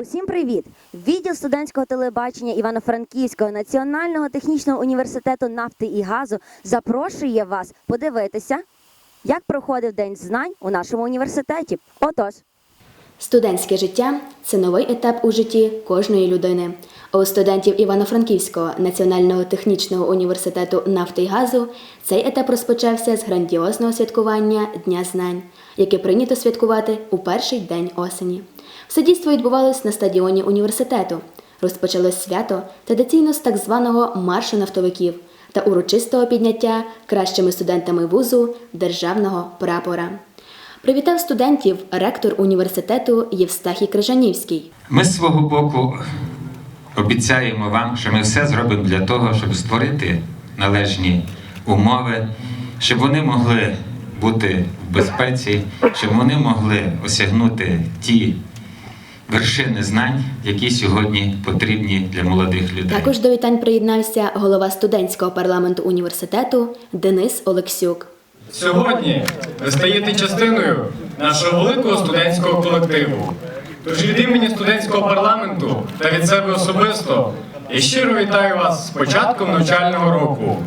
Усім привіт! Відділ студентського телебачення Івано-Франківського національного технічного університету нафти і газу запрошує вас подивитися, як проходив день знань у нашому університеті. Отож, Студентське життя це новий етап у житті кожної людини. У студентів Івано-Франківського національного технічного університету нафти й газу цей етап розпочався з грандіозного святкування Дня знань, яке прийнято святкувати у перший день осені. Все дійство відбувалось на стадіоні університету. Розпочалось свято традиційно з так званого маршу нафтовиків та урочистого підняття кращими студентами вузу державного прапора. Привітав студентів ректор університету Євстахій Крижанівський. Ми з свого боку обіцяємо вам, що ми все зробимо для того, щоб створити належні умови, щоб вони могли бути в безпеці, щоб вони могли осягнути ті вершини знань, які сьогодні потрібні для молодих людей. Також до вітань приєднався голова студентського парламенту університету Денис Олексюк. Сьогодні ви стаєте частиною нашого великого студентського колективу. Тож від імені студентського парламенту та від себе особисто я щиро вітаю вас з початком навчального року.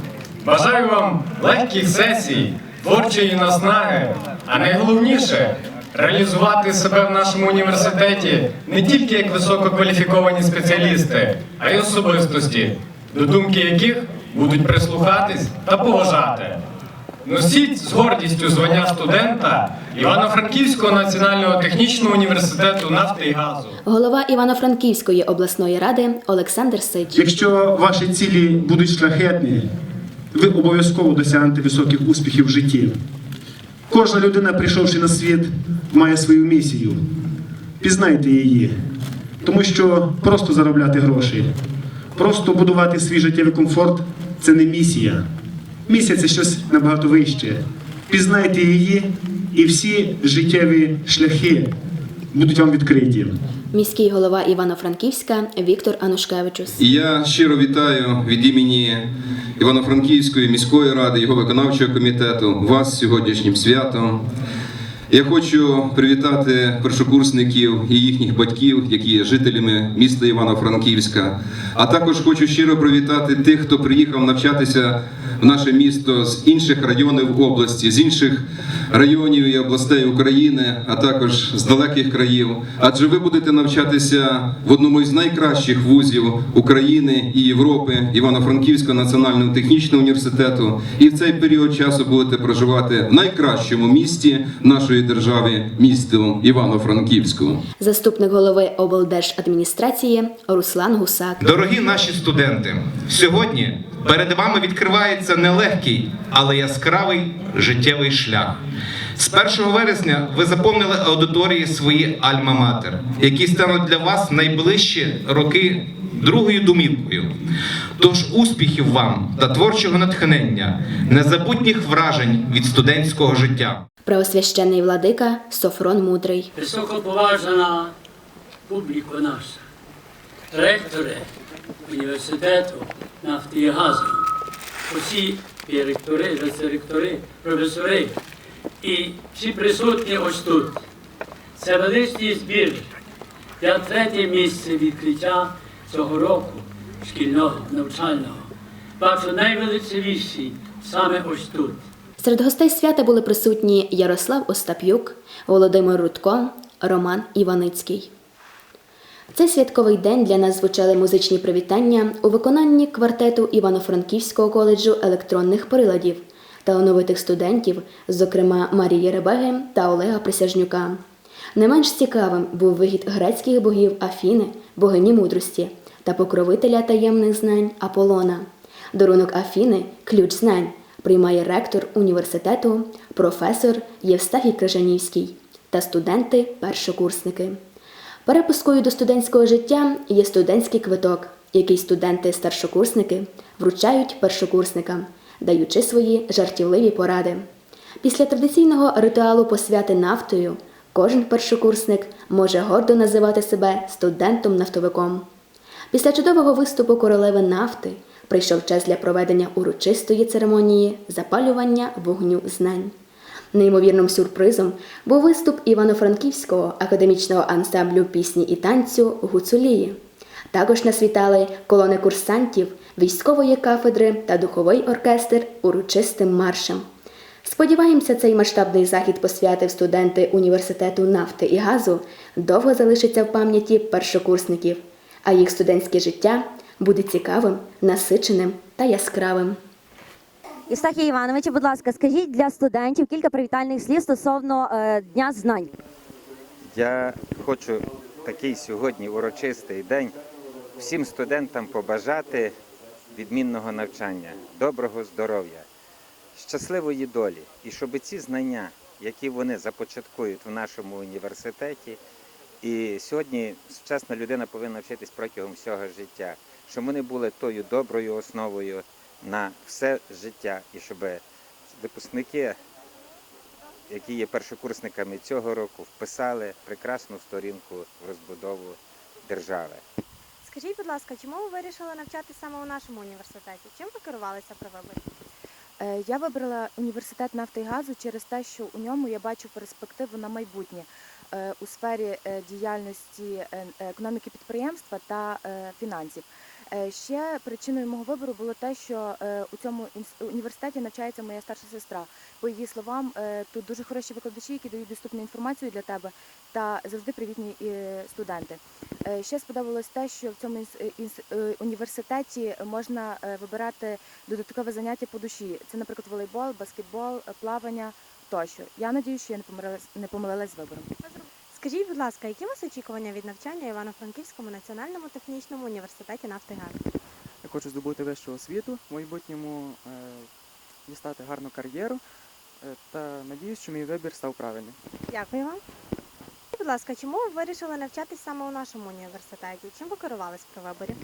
Бажаю вам легких сесій, творчої наснаги, а найголовніше реалізувати себе в нашому університеті не тільки як висококваліфіковані спеціалісти, а й особистості, до думки яких будуть прислухатись та поважати. Носіть з гордістю звання студента Івано-Франківського національного технічного університету нафти і газу. Голова Івано-Франківської обласної ради Олександр Сич. Якщо ваші цілі будуть шляхетні, ви обов'язково досягнете високих успіхів в житті. Кожна людина, прийшовши на світ, має свою місію. Пізнайте її, тому що просто заробляти гроші, просто будувати свій життєвий комфорт це не місія. Місія це щось набагато вище. Пізнайте її, і всі життєві шляхи будуть вам відкриті. Міський голова Івано-Франківська Віктор Анушкевичус. І я щиро вітаю від імені Івано-Франківської міської ради, його виконавчого комітету вас з сьогоднішнім святом. Я хочу привітати першокурсників і їхніх батьків, які є жителями міста Івано-Франківська. А також хочу щиро привітати тих, хто приїхав навчатися в наше місто з інших районів області, з інших районів і областей України, а також з далеких країв. Адже ви будете навчатися в одному із найкращих вузів України і Європи, Івано-Франківського національного технічного університету, і в цей період часу будете проживати в найкращому місті нашої держави, місту Івано-Франківську. Заступник голови облдержадміністрації Руслан Гусак. Дорогі наші студенти, сьогодні перед вами відкривається нелегкий, але яскравий життєвий шлях. З 1 вересня ви заповнили аудиторії свої альма-матер, які стануть для вас найближчі роки другою домівкою. Тож успіхів вам та творчого натхнення, незабутніх вражень від студентського життя. Преосвящений владика Софрон Мудрий. Високоповажана публіко наша, ректори університету нафти і газу, усі ректори, віце-ректори, професори і всі присутні ось тут. Це величний збір для третє місце відкриття цього року шкільного навчального. Бачу найвеличливіші саме ось тут. Серед гостей свята були присутні Ярослав Остап'юк, Володимир Рудко, Роман Іваницький. Цей святковий день для нас звучали музичні привітання у виконанні квартету Івано-Франківського коледжу електронних приладів талановитих студентів, зокрема Марії Ребеги та Олега Присяжнюка. Не менш цікавим був вихід грецьких богів Афіни, богині мудрості та покровителя таємних знань Аполлона. Дарунок Афіни ключ знань приймає ректор університету, професор Євстахій Крижанівський та студенти-першокурсники. Перепускою до студентського життя є студентський квиток, який студенти-старшокурсники вручають першокурсникам, даючи свої жартівливі поради. Після традиційного ритуалу посвяти нафтою кожен першокурсник може гордо називати себе студентом-нафтовиком. Після чудового виступу королеви нафти прийшов час для проведення урочистої церемонії запалювання вогню знань. Неймовірним сюрпризом був виступ Івано-Франківського академічного ансамблю пісні і танцю Гуцулії. Також нас вітали колони курсантів, військової кафедри та духовий оркестр урочистим маршем. Сподіваємося, цей масштабний захід посвятив студенти університету нафти і газу довго залишиться в пам'яті першокурсників, а їх студентське життя буде цікавим, насиченим та яскравим. Істахія Івановичу, будь ласка, скажіть для студентів кілька привітальних слів стосовно е, Дня знань. Я хочу такий сьогодні урочистий день всім студентам побажати відмінного навчання, доброго здоров'я, щасливої долі, і щоб ці знання, які вони започаткують в нашому університеті, і сьогодні сучасна людина повинна вчитись протягом всього життя, щоб вони були тою доброю основою на все життя, і щоб випускники які є першокурсниками цього року, вписали прекрасну сторінку в розбудову держави. Скажіть, будь ласка, чому ви вирішили навчатися саме у нашому університеті? Чим ви керувалися при виборі? Е, Я вибрала університет нафти і газу через те, що у ньому я бачу перспективу на майбутнє е, у сфері е, діяльності економіки підприємства та фінансів. Е, Ще причиною мого вибору було те, що е, у цьому університеті навчається моя старша сестра. По її словам, е, тут дуже хороші викладачі, які дають доступну інформацію для тебе, та завжди привітні студенти. Ще сподобалось те, що в цьому університеті можна вибирати додаткове заняття по душі. Це, наприклад, волейбол, баскетбол, плавання тощо. Я надіюсь, що я не помилилась з вибором. Скажіть, будь ласка, які у вас очікування від навчання Івано-Франківському національному технічному університеті нафти і? Я хочу здобути вищу освіту, в майбутньому е, дістати гарну кар'єру е, та надіюсь, що мій вибір став правильним. Дякую вам. Скажіть, будь ласка, чому ви вирішили навчатися саме у нашому університеті? Чим ви керувались при виборі?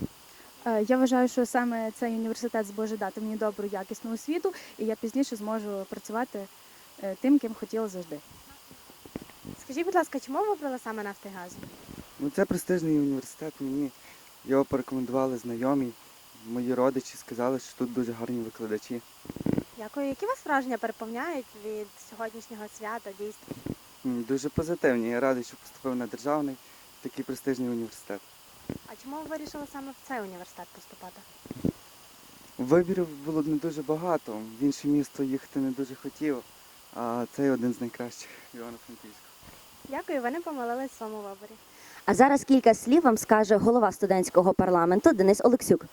Е, Я вважаю, що саме цей університет зможе дати мені добру якісну освіту, і я пізніше зможу працювати е, тим, ким хотіла завжди. Скажіть, будь ласка, чому ви вибрали саме нафти і газу? Ну, це престижний університет. Мені його порекомендували знайомі. Мої родичі сказали, що тут дуже гарні викладачі. Дякую. Які вас враження переповняють від сьогоднішнього свята, дійства? М, Дуже позитивні. Я радий, що поступив на державний такий престижний університет. А чому ви вирішили саме в цей університет поступати? Вибірів було не дуже багато. В інше місто їхати не дуже хотів, а цей один з найкращих Івано-Франківського. Дякую, ви не помилились в своєму виборі. А зараз кілька слів вам скаже голова студентського парламенту Денис Олексюк.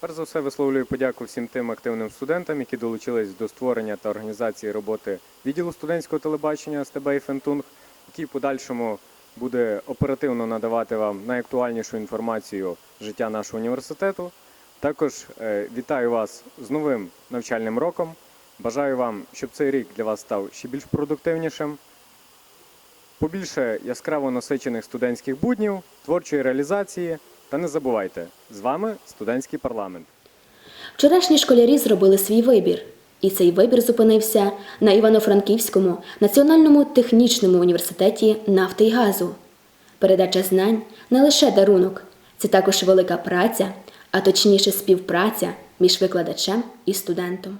Перш за все висловлюю подяку всім тим активним студентам, які долучились до створення та організації роботи відділу студентського телебачення СТБ і Фентунг, який в подальшому буде оперативно надавати вам найактуальнішу інформацію життя нашого університету. Також е, вітаю вас з новим навчальним роком. Бажаю вам, щоб цей рік для вас став ще більш продуктивнішим. Побільше яскраво насичених студентських буднів, творчої реалізації. Та не забувайте, з вами студентський парламент. Вчорашні школярі зробили свій вибір, і цей вибір зупинився на Івано-Франківському національному технічному університеті нафти і газу. Передача знань не лише дарунок, це також велика праця, а точніше співпраця між викладачем і студентом.